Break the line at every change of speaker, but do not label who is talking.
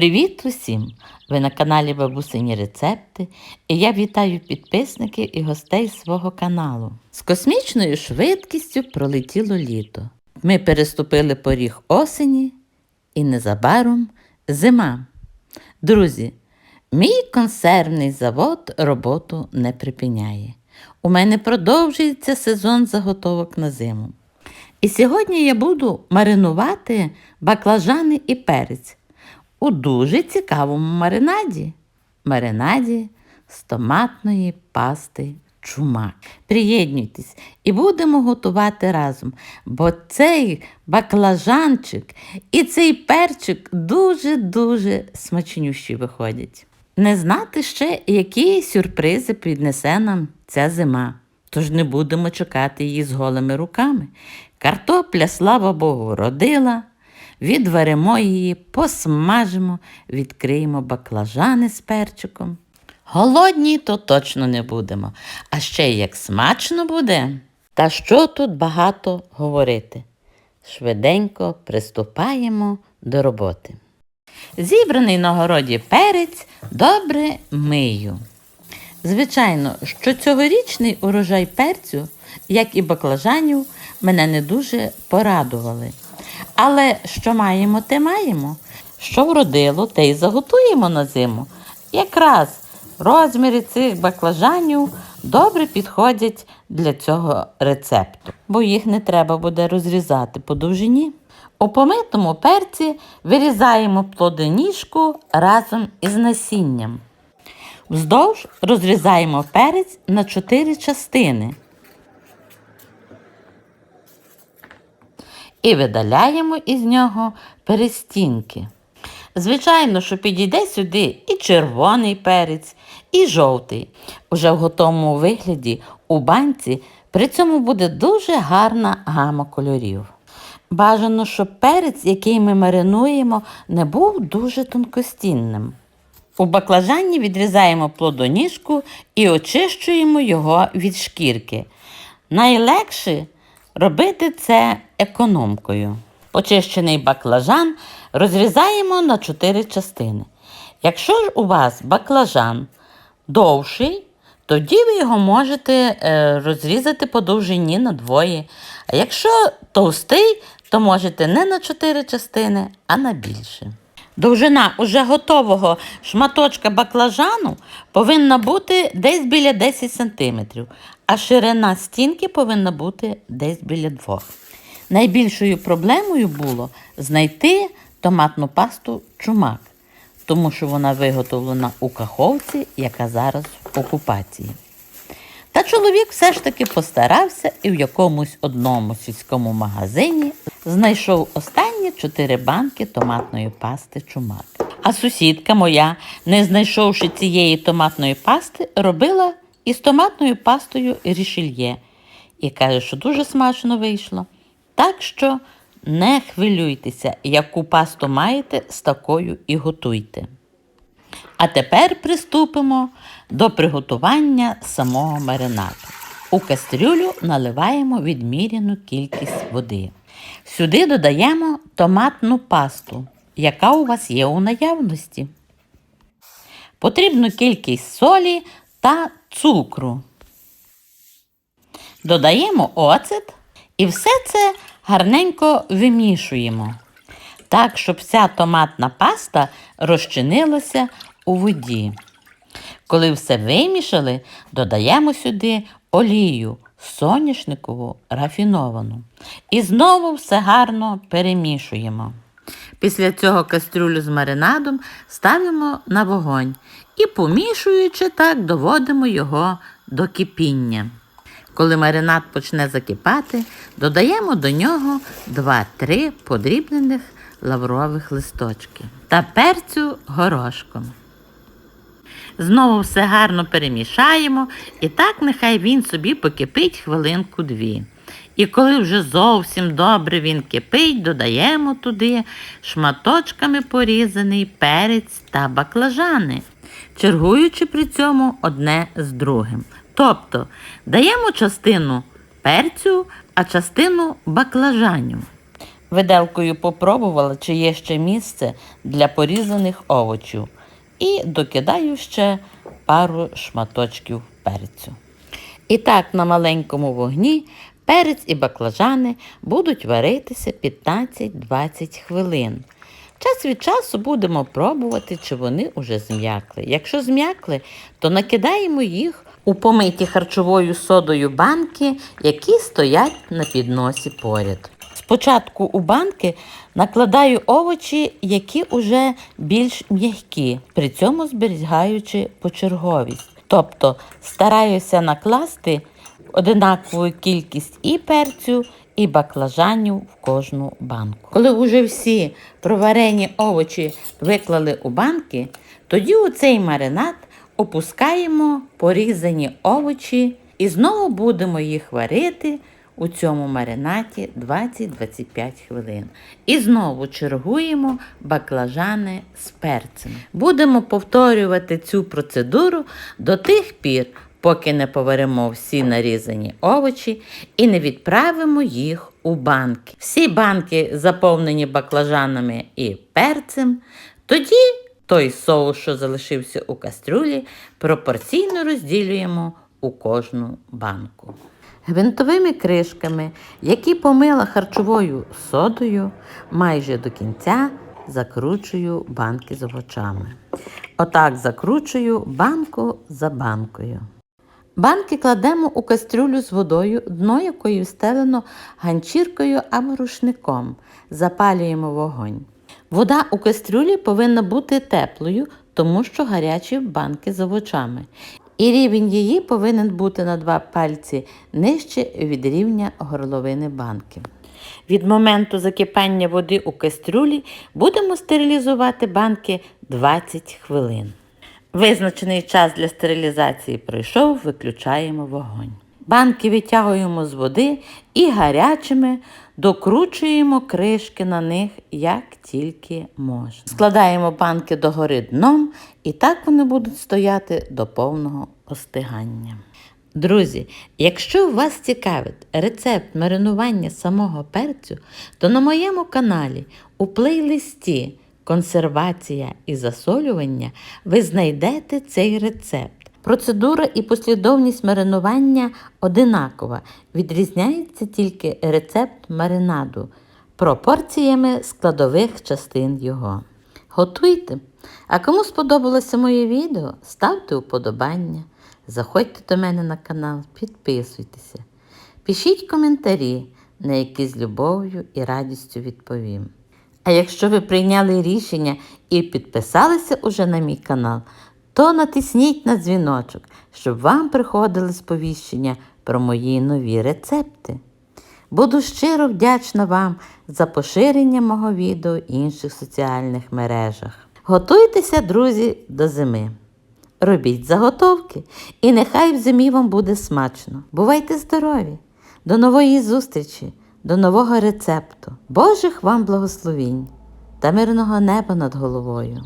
Привіт усім! Ви на каналі Бабусині Рецепти, і я вітаю підписників і гостей свого каналу. З космічною швидкістю пролетіло літо. Ми переступили поріг осені і незабаром зима. Друзі, мій консервний завод роботу не припиняє. У мене продовжується сезон заготовок на зиму. І сьогодні я буду маринувати баклажани і перець у дуже цікавому маринаді. Маринаді з томатної пасти чумак. Приєднуйтесь і будемо готувати разом, бо цей баклажанчик і цей перчик дуже-дуже смачнющі виходять. Не знати ще, які сюрпризи піднесе нам ця зима. Тож не будемо чекати її з голими руками. Картопля, слава Богу, родила. Відваримо її, посмажимо, відкриємо баклажани з перчиком. Голодні то точно не будемо. А ще як смачно буде. Та що тут багато говорити? Швиденько приступаємо до роботи. Зібраний на городі перець добре мию. Звичайно, що цьогорічний урожай перцю, як і баклажанів, мене не дуже порадували. Але що маємо, те маємо. Що вродило, те й заготуємо на зиму. Якраз розміри цих баклажанів добре підходять для цього рецепту, бо їх не треба буде розрізати по довжині. У помитому перці вирізаємо плодоніжку разом із насінням. Вздовж розрізаємо перець на 4 частини. І видаляємо із нього перестінки. Звичайно, що підійде сюди і червоний перець, і жовтий. Уже в готовому вигляді у банці при цьому буде дуже гарна гама кольорів. Бажано, щоб перець, який ми маринуємо, не був дуже тонкостінним. У баклажані відрізаємо плодоніжку і очищуємо його від шкірки. Найлегше робити це економкою. Очищений баклажан розрізаємо на 4 частини. Якщо ж у вас баклажан довший, тоді ви його можете е, розрізати по довжині на двоє. А якщо товстий, то можете не на 4 частини, а на більше. Довжина уже готового шматочка баклажану повинна бути десь біля 10 см, а ширина стінки повинна бути десь біля 2 Найбільшою проблемою було знайти томатну пасту чумак, тому що вона виготовлена у каховці, яка зараз в окупації. Та чоловік все ж таки постарався і в якомусь одному сільському магазині знайшов останні чотири банки томатної пасти чумак. А сусідка моя, не знайшовши цієї томатної пасти, робила із томатною пастою рішельє і каже, що дуже смачно вийшло. Так що не хвилюйтеся, яку пасту маєте, з такою і готуйте. А тепер приступимо до приготування самого маринаду. У кастрюлю наливаємо відміряну кількість води. Сюди додаємо томатну пасту, яка у вас є у наявності. Потрібну кількість солі та цукру. Додаємо оцет і все це гарненько вимішуємо. Так, щоб вся томатна паста розчинилася у воді. Коли все вимішали, додаємо сюди олію соняшникову рафіновану. І знову все гарно перемішуємо. Після цього кастрюлю з маринадом ставимо на вогонь і, помішуючи так, доводимо його до кипіння. Коли маринад почне закипати, додаємо до нього 2-3 подрібнених лаврових листочки та перцю горошком. Знову все гарно перемішаємо і так нехай він собі покипить хвилинку-дві. І коли вже зовсім добре він кипить, додаємо туди шматочками порізаний перець та баклажани, чергуючи при цьому одне з другим. Тобто даємо частину перцю, а частину баклажанів. Виделкою попробувала, чи є ще місце для порізаних овочів. І докидаю ще пару шматочків перцю. І так на маленькому вогні перець і баклажани будуть варитися 15-20 хвилин. Час від часу будемо пробувати, чи вони уже зм'якли. Якщо зм'якли, то накидаємо їх у помиті харчовою содою банки, які стоять на підносі поряд. Спочатку у банки накладаю овочі, які вже більш м'які, при цьому зберігаючи почерговість. Тобто стараюся накласти одинакову кількість і перцю, і баклажанів в кожну банку. Коли вже всі проварені овочі виклали у банки, тоді у цей маринад опускаємо порізані овочі і знову будемо їх варити у цьому маринаті 20-25 хвилин. І знову чергуємо баклажани з перцем. Будемо повторювати цю процедуру до тих пір, поки не поваримо всі нарізані овочі і не відправимо їх у банки. Всі банки заповнені баклажанами і перцем. Тоді той соус, що залишився у кастрюлі, пропорційно розділюємо у кожну банку. Гвинтовими кришками, які помила харчовою содою, майже до кінця закручую банки з овочами. Отак закручую банку за банкою. Банки кладемо у кастрюлю з водою, дно якої встелено ганчіркою або рушником. Запалюємо вогонь. Вода у кастрюлі повинна бути теплою, тому що гарячі банки з овочами. І рівень її повинен бути на два пальці нижче від рівня горловини банки. Від моменту закипання води у кастрюлі будемо стерилізувати банки 20 хвилин. Визначений час для стерилізації пройшов, виключаємо вогонь. Банки витягуємо з води і гарячими докручуємо кришки на них як тільки можна. Складаємо банки догори дном і так вони будуть стояти до повного остигання. Друзі, якщо вас цікавить рецепт маринування самого перцю, то на моєму каналі у плейлисті Консервація і засолювання ви знайдете цей рецепт. Процедура і послідовність маринування одинакова. Відрізняється тільки рецепт маринаду пропорціями складових частин його. Готуйте! А кому сподобалося моє відео, ставте уподобання, заходьте до мене на канал, підписуйтеся, пишіть коментарі, на які з любов'ю і радістю відповім. А якщо ви прийняли рішення і підписалися уже на мій канал, то натисніть на дзвіночок, щоб вам приходили сповіщення про мої нові рецепти. Буду щиро вдячна вам за поширення мого відео в інших соціальних мережах. Готуйтеся, друзі, до зими. Робіть заготовки, і нехай в зимі вам буде смачно. Бувайте здорові! До нової зустрічі, до нового рецепту. Божих вам благословінь та мирного неба над головою.